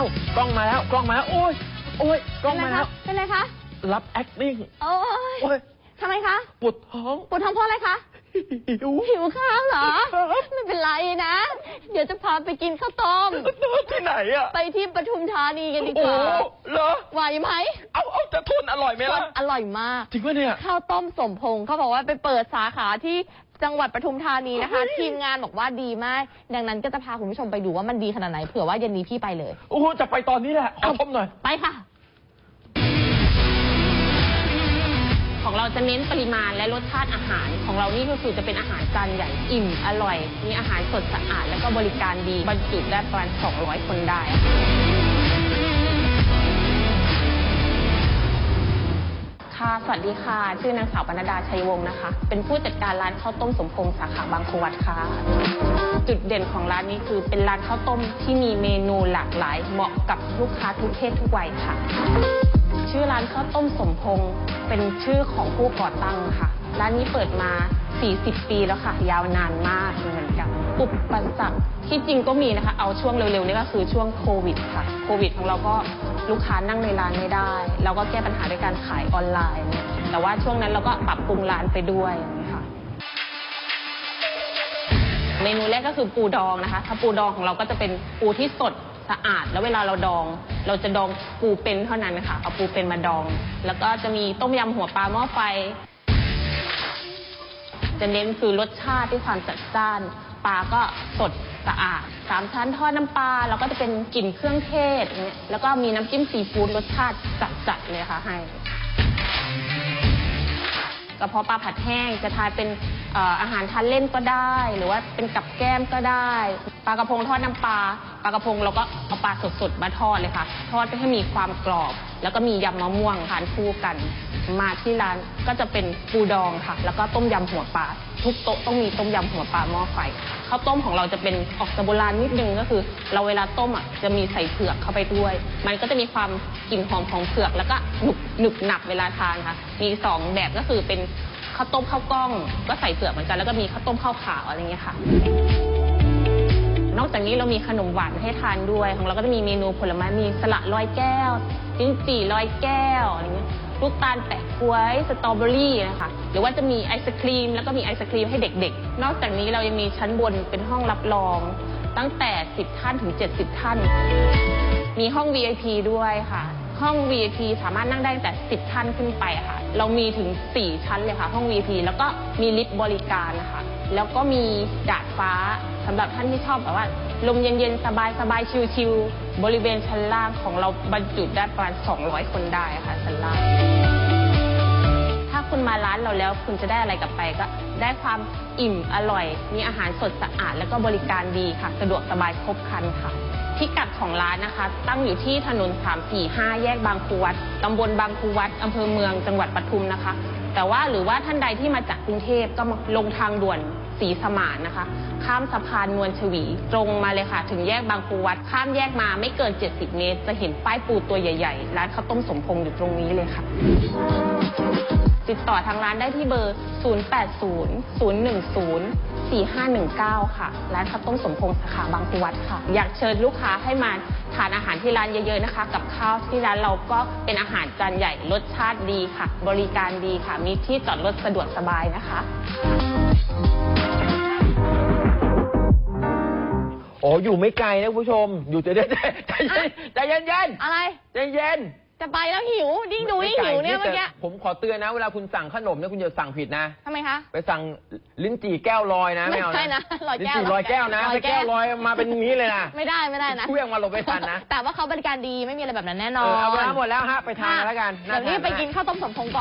อ้ากล้องมาแล้วกล้องมาแล้วโอ้ยโอ้ยกล้องมาแล้ว เป็นไรคะ รับ acting โอ้ยโอ้ยทำไมคะปวดท้องปวดท้องเพราะอะไรคะหิว หิวข้าวเหรอ ครับ ไม่เป็นไรนะ เดี๋ยวจะพาไปกินข้าวต้ม ที่ไหนอะไปที่ปทุมธานีกันดีกโอ้ว่า เหรอไหวไหมเอาเอาจะทนอร่อยไหมล่ะอร่อยมาก จริงปะเนี่ย ข้าวต้มสมพงษ์เขาบอกว่าไปเปิดสาขาที่ จังหวัดปทุมธานีนะคะเฮ้ยทีมงานบอกว่าดีมาก ดังนั้นก็จะพาคุณผู้ชมไปดูว่ามันดีขนาดไหนเผื่อว่าเย็นนี้พี่ไปเลย โอ้โหจะไปตอนนี้แหละขอชมหน่อย ไปค่ะ ของเราจะเน้นปริมาณและรสชาติอาหาร ของเรานี่ก็คือจะเป็นอาหารจานใหญ่อิ่มอร่อย มีอาหารสดสะอาด แล้วก็บริการดีบรรจุได้ประมาณ 200 คนได้ ค่ะ สวัสดีค่ะ ชื่อนางสาวปนดาชัยวงศ์นะคะ เป็นผู้จัดการร้านข้าวต้มสมพงษ์สาขาบางครูวัดค่ะ จุดเด่นของร้านนี้คือเป็นร้านข้าวต้มที่มีเมนูหลากหลาย เหมาะกับลูกค้าทุกเพศทุกวัยค่ะ ชื่อร้านข้าวต้มสมพงษ์เป็นชื่อของผู้ก่อตั้งค่ะ ร้านนี้เปิดมา 40 ปีแล้วค่ะ ยาวนานมากเหมือนกันอุปสรรคที่จริงก็มีนะคะ เอาช่วงเร็วๆนี่ก็คือช่วงโควิดค่ะ โควิดของเราก็ ลูกค้านั่งในร้านไม่ได้ เราก็แก้ปัญหาด้วยการขายออนไลน์ แต่ว่าช่วงนั้นเราก็ปรับปรุงร้านไปด้วยอย่างนี้ค่ะเมนูแรกก็คือปูดองนะคะ ถ้าปูดองของเราก็จะเป็นปูที่สดสะอาด แล้วเวลาเราดอง เราจะดองปูเป็นเท่านั้นนะคะเอาปูเป็นมาดอง แล้วก็จะมีต้มยำหัวปลาหม้อไฟ จะเน้นคือรสชาติที่ความจัดจ้าน ปลาก็สด สะอาดสามชั้นทอดน้ำปลาแล้วก็จะเป็นกลิ่นเครื่องเทศอย่างเงี้ยแล้วก็มีน้ำจิ้มซีฟู้ดรสชาติจัดๆเลยค่ะให้กระเพาะปลาผัดแห้งจะทานเป็นเอ่ออาหารทานเล่นก็ได้ หรือว่าเป็นกับแก้มก็ได้ปลากระพงทอดน้ำปลาปลากระพงเราก็เอาปลาสดๆมาทอดเลยค่ะ ทอดให้มีความกรอบ แล้วก็มียำมะม่วงทานคู่กัน มาที่ร้านก็จะเป็นปูดองค่ะ แล้วก็ต้มยำหัวปลา ทุกโต๊ะต้องมีต้มยำหัวปลาหม้อไฟข้าวต้มของเราจะเป็นออกจะโบราณนิดนึงก็คือ เราเวลาต้มอะจะมีใส่เผือกเข้าไปด้วย มันก็จะมีความกลิ่นหอมของเผือกแล้วก็หนุบหนึบหนับเวลาทานค่ะ มีสองแบบก็คือเป็นข้าวต้มข้าวกล้อง ก็ใส่เผือกเหมือนกันแล้วก็มีข้าวต้มข้าวขาวอะไรเงี้ยค่ะ นอกจากนี้เรามีขนมหวานให้ทานด้วย ของเราก็จะมีเมนูผลไม้มีสละลอยแก้วลิ้นจี่ลอยแก้วอะไรเงี้ย ลูกตาลแปะกล้วยสตรอเบอรี่นะคะหรือว่าจะมีไอศครีม แล้วก็มีไอศครีมให้เด็กๆ นอกจากนี้เรายังมีชั้นบนเป็นห้องรับรอง ตั้งแต่ 10 ท่านถึง 70 ท่าน มีห้อง VIP ด้วยค่ะ ห้อง VIP สามารถนั่งได้ตั้งแต่ 10 ท่านขึ้นไปค่ะ เรามีถึง 4 ชั้นเลยค่ะ ห้อง VIP แล้วก็มีลิฟต์บริการนะคะ แล้วก็มีดาดฟ้าสำหรับท่านที่ชอบแบบว่า ลมเย็นๆ สบายๆ ชิลๆ บริเวณชั้นล่างของเราบรรจุได้ประมาณ 200 คนได้ค่ะชั้นล่าง ถ้าคุณมาร้านเราแล้วคุณจะได้อะไรกลับไปก็ ได้ความอิ่มอร่อย มีอาหารสดสะอาด แล้วก็บริการดีค่ะ สะดวกสบายครบครันค่ะพิกัดของร้านนะคะ ตั้งอยู่ที่ถนน 345 แยกบางคูวัด ตำบลบางคูวัด อำเภอเมือง จังหวัดปทุมนะคะ แต่ว่าหรือว่าท่านใดที่มาจากกรุงเทพก็มาลงทางด่วนสีสมานนะคะ ข้ามสะพานนวลชวี ตรงมาเลยค่ะ ถึงแยกบางปูวัด ข้ามแยกมาไม่เกิน 70 เมตร จะเห็นป้ายปูตัวใหญ่ๆ ร้านข้าวต้มสมพงษ์อยู่ตรงนี้เลยค่ะ ติดต่อทางร้านได้ที่เบอร์ 0800104519 ค่ะ ร้านข้าวต้มสมพงษ์สาขาบางครูวัดค่ะ อยากเชิญลูกค้าให้มาทานอาหารที่ร้านเยอะๆนะคะ กับข้าวที่ร้านเราก็เป็นอาหารจานใหญ่รสชาติดีค่ะ บริการดีค่ะ มีที่จอดรถสะดวกสบายนะคะ โอ้อยู่ไม่ไกลนะคุณผู้ชม อยู่ใจเย็นใจเย็นใจเย็นใจเย็นอะไร ใจเย็นจะไปแล้วหิวยิ่งดูยิ่ง หิวเนี่ยเมื่อกี้ แต่ผมขอเตือนนะ เวลาคุณสั่งขนมเนี่ยคุณอย่าสั่งผิดนะ ทำไมคะ ไปสั่งลิ้นจี่แก้วลอยนะ ไม่เอาไม่ใช่นะลอยแก้วลิ้นจี่ลอยแก้วนะลอยถ้าแก้แก้ววลอยมาเป็นอย่างนี้เลยนะไม่ได้ไม่ได้นะ เครื่องมาหลบไม่ทันนะแต่ว่าเขาบริการดีไม่มีอะไรแบบนั้นแน่นเออนอเอาเวลาหมดแล้วฮะไปทานกันแล้วกันเดี๋ยวรีบไปกินข้าวต้มสมพงษ์ก่อน